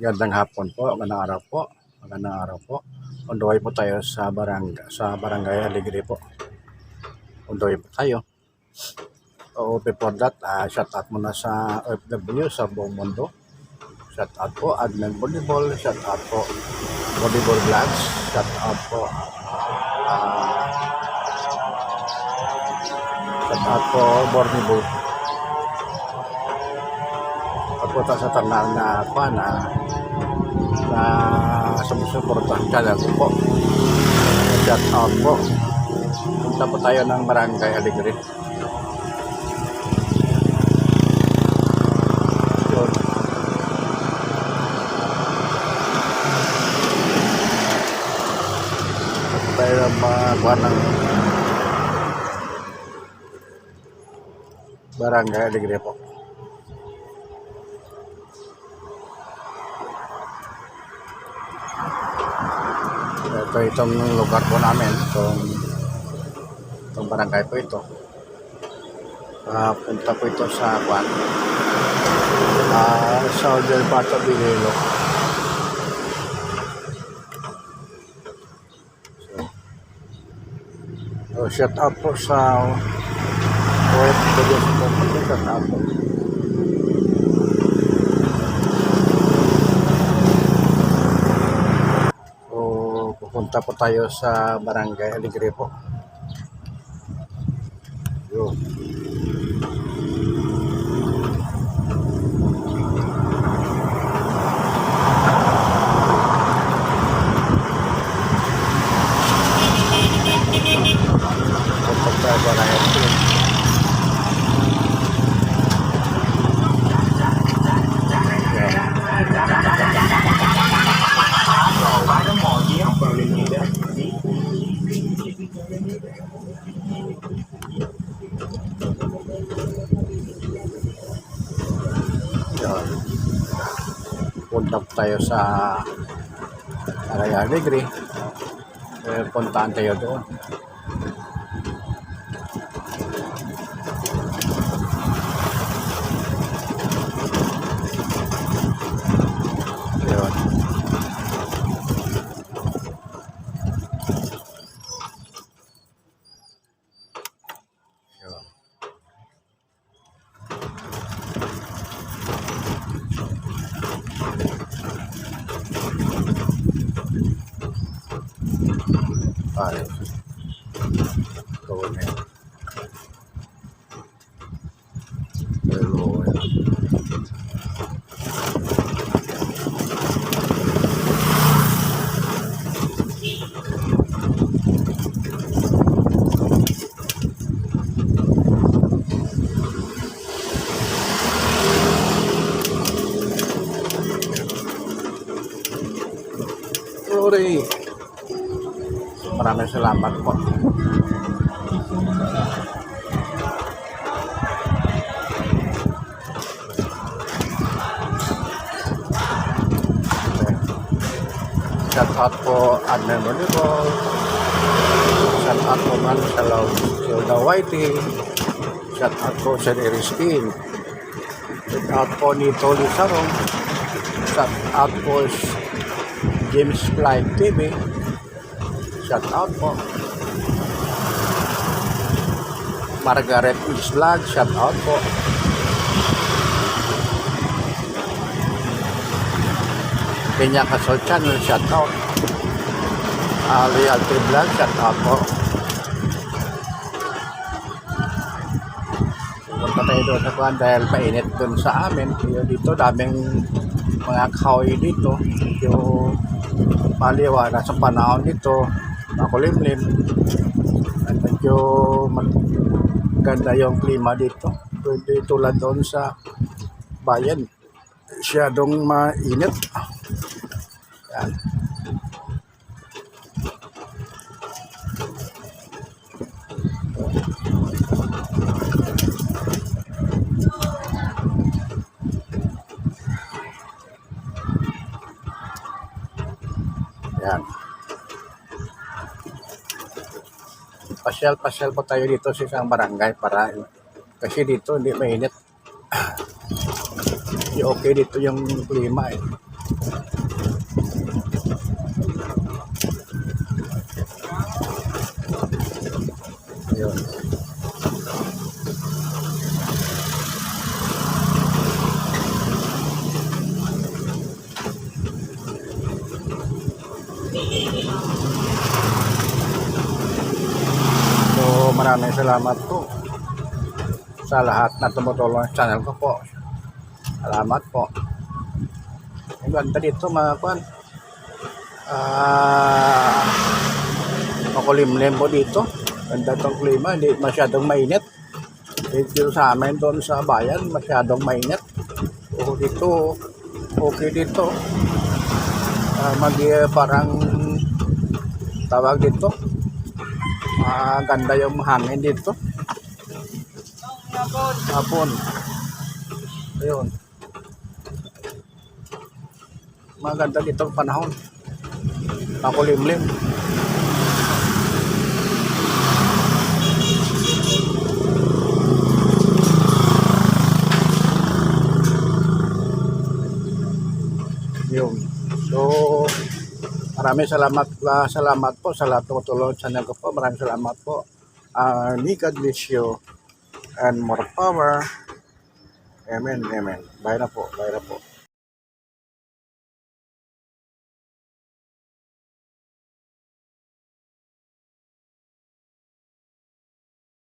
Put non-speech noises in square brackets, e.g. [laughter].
Magandang hapon po, magandang araw po, magandang araw po. Undoy po tayo sa barang sa barangay Aligre po. Undoy po tayo. So before that, uh, shout out muna sa OFW sa buong mundo. Shout out po Admin Volleyball, shout out po Volleyball Vlogs, shout out po uh, shout out po Borniball. Pagpunta sa tanan na na na sumusuportahan channel ko po. Shout out po. Punta po tayo ng Barangay Aligre. Yun. Punta tayo ng mga ng Barangay Aligre po. Ito itong lugar po namin, itong, itong barangay po ito. Ah, punta po ito sa Kwan. Ah, southern part of Iloilo. So, so shout out po sa OFW shout out po. So, pupunta po tayo sa Barangay Aligre po. Yun. Punta tayo sa Barangay Aligre. Yan. Yun. Punta po tayo sa Araya Alegre. Eh, puntaan tayo doon. Ay. Gawin na yan. Maraming salamat po. Shout out po Volleyball. Shout out po man sa Law Silda Whiting. Shout out po sa Eriskin. Shout out po ni Tony Sarong. Shout out po James Fly TV. Shout out po. Margaret Is Vlog, shout out po. Kenya Kasol Channel, shout out. Ali Altri Vlog, shout out po. Punta tayo doon sa kuhan dahil mainit doon sa amin. Kaya dito, daming mga kahoy dito. Yung paliwanag sa panahon dito, makulimlim. At medyo maganda yung klima dito. Pwede tulad doon sa bayan. Siyadong mainit. Yan. Pasyal-pasyal po tayo dito sa isang barangay para kasi dito hindi mainit. [clears throat] Hindi okay dito yung klima eh. Ayun. So, maraming salamat po sa lahat na tumutulong sa channel ko po. Salamat po. Ang ganda dito mga kwan. Ah, makulimlim po dito. Ganda itong klima, hindi masyadong mainit. Dito sa amin doon sa bayan, masyadong mainit. O dito, okay dito. Ah, mag parang tawag dito. Ah, ganda yung hangin dito. Hapon. Ayun. Maganda dito panahon. Makulimlim. Yun. So, maraming salamat, ah, salamat po sa lahat ng tumutulong sa channel ko po. Maraming salamat po. Uh, may God bless you and more power. Amen, amen. Bye na po, bye na po.